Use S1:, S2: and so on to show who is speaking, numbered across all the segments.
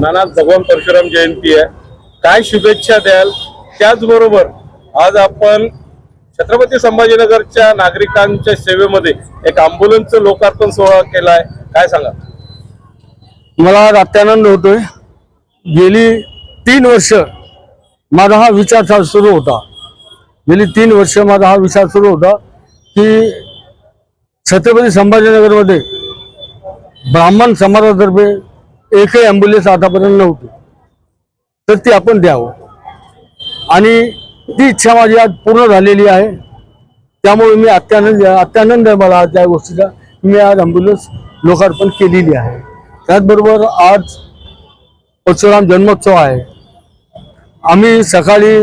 S1: नाना भगवान परशुराम जयंती आहे. काय शुभेच्छा द्याल? त्याचबरोबर आज आपण छत्रपती संभाजीनगरच्या नागरिकांच्या सेवेमध्ये एक अँब्युलन्सचं लोकार्पण सोहळा केलाय. काय सांगा?
S2: मला आज अत्यानंद होतोय. गेली तीन वर्ष माझा हा विचार सुरू होता. गेली तीन वर्ष माझा हा विचार सुरू होता की छत्रपती संभाजीनगरमध्ये ब्राह्मण समाजातर्फे एकही ॲम्ब्युलन्स आतापर्यंत नव्हती. तर ती आपण द्यावं. आणि ती इच्छा माझी आज पूर्ण झालेली आहे. त्यामुळे मी अत्यानंद अत्यानंद आहे मला आज त्या गोष्टीचा मी आज ॲम्ब्युलन्स लोकार्पण केलेली आहे. त्याचबरोबर आज परशुराम जन्मोत्सव आहे. आम्ही सकाळी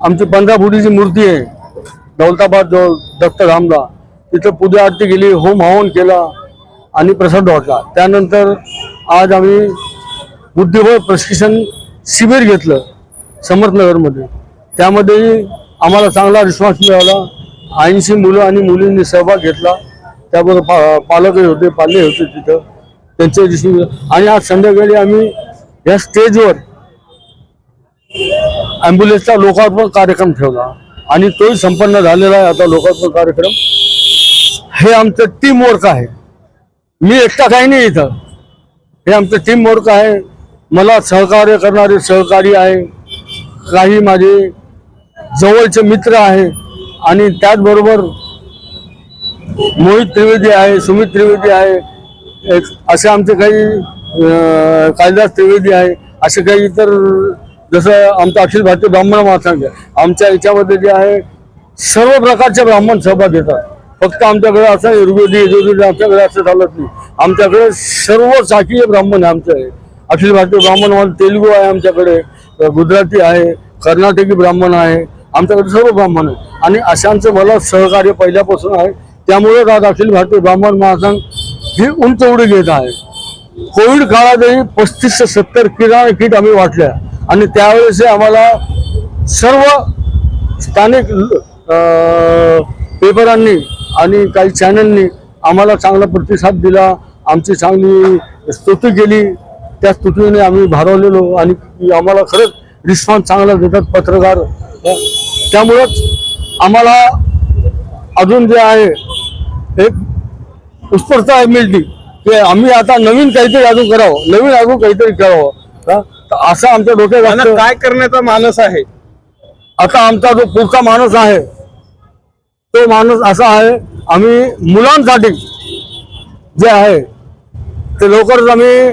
S2: आमची पंधरा फुटीची मूर्ती आहे. दौलताबाद जवळ दत्तधामला तिथं पूजा आरती केली होम हवन केला आणि प्रसाद वाटला. त्यानंतर आज आम्ही बुद्धिबळ प्रशिक्षण शिबिर घेतलं समर्थनगरमध्ये. त्यामध्येही आम्हाला चांगला रिस्पॉन्स मिळाला. ऐंशी मुलं आणि मुलींनी सहभाग घेतला. त्याबरोबर पा पालकही होते पाले होते तिथं. त्यांचे रिसिव्ह आणि आज संध्याकाळी आम्ही या स्टेजवर ॲम्ब्युलन्सचा लोकार्पण कार्यक्रम ठेवला. आणि तोही संपन्न झालेला आहे आता लोकार्पण कार्यक्रम. हे आमचं टीम वर्क आहे. मी एकटा काही नाही इथं. हे आमचं टीम वर्क आहे. मला सहकार्य करणारे सहकारी आहे. काही माझे जवळचे मित्र आहे. आणि त्याचबरोबर मोहित त्रिवेदी आहे सुमित त्रिवेदी आहे. एक असे आमचे काही कालिदास त्रिवेदी आहे. असे काही इतर जसं आमचं अखिल भारतीय ब्राह्मण महासंघ आमच्या याच्यामध्ये जे आहे सर्व प्रकारचे ब्राह्मण सहभाग घेतात फक्त आमच्याकडे असं आयुर्वेदी यजुर्वेदी आमच्याकडे असं चालत नाही. आमच्याकडे सर्व शाकीय ब्राह्मण आहे आमचे. अखिल भारतीय ब्राह्मण महाल तेलुगू आहे आमच्याकडे गुजराती आहे कर्नाटकी ब्राह्मण आहे. आमच्याकडे सर्व ब्राह्मण आहे. आणि अशांचं मला सहकार्य पहिल्यापासून आहे. त्यामुळे आज अखिल भारतीय ब्राह्मण महासंघ ही उंच उडी घेत आहे. कोविड काळातही पस्तीस ते सत्तर किराणा किट आम्ही वाटल्या. आणि त्यावेळेस आम्हाला सर्व स्थानिक पेपरांनी आणि काही चॅनलनी आम्हाला चांगला प्रतिसाद दिला. आमची चांगली स्तुती केली. त्या स्तुतीने आम्ही भारवलेलो आणि आम्हाला खरंच रिस्पॉन्स चांगला देतात पत्रकार. त्यामुळंच आम्हाला अजून जे आहे एक उत्स्फूर्तता मिळते की आम्ही आता नवीन काहीतरी अजून करावं. नवीन अजून काहीतरी करावं? तर असं आमच्या डोक्यात.
S1: काय करण्याचा मानस आहे?
S2: आता आमचा जो पुढचा माणूस आहे तो माणूस असा आहे आम्ही मुलांसाठी जे आहे ते लवकरच आम्ही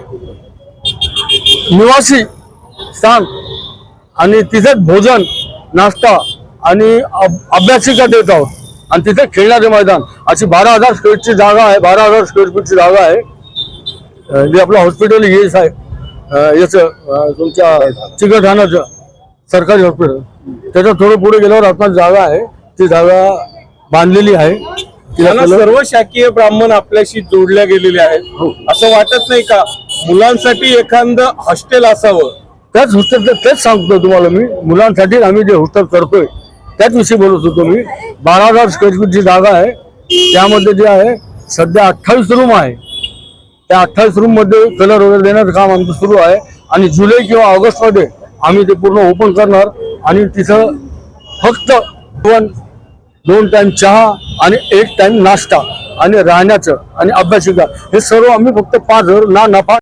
S2: निवासी स्थान आणि तिथेच भोजन नाश्ता आणि अभ्यासिका देत आहोत. आणि तिथे खेळण्याचे मैदान. अशी बारा हजार स्क्वेअरची जागा आहे बारा हजार स्क्वेअर फीटची जागा आहे. जे आपलं हॉस्पिटल येस आहे याचं तुमच्या चिकटखानाचं सरकारी हॉस्पिटल त्याच्या थोडं पुढे गेल्यावर आपल्याला जागा आहे. ती जागा बांधलेली आहे. कलर-
S1: सर्व शाकीय ब्राह्मण आपल्याशी जोडल्या गेलेले आहेत. असं वाटत नाही का? मुलांसाठी एखादं हॉस्टेल असावं.
S2: त्याच हॉस्टेल तेच सांगतो तुम्हाला मी. मुलांसाठी आम्ही जे हॉस्टेल करतोय त्याच विषयी बोलत होतो मी. बारा हजार स्क्वेअर फीटची जागा आहे त्यामध्ये जे आहे सध्या अठ्ठावीस रूम आहे. त्या अठ्ठावीस रूममध्ये कलर वगैरे देण्याचं काम आमचं सुरू आहे. आणि जुलै किंवा ऑगस्टमध्ये आम्ही ते पूर्ण ओपन करणार. आणि तिथं फक्त दोन टाईम चहा आणि एक टाईम नाश्ता आणि राहण्याचं आणि अभ्यासिका हे सर्व आम्ही फक्त पाच हजार ना नफा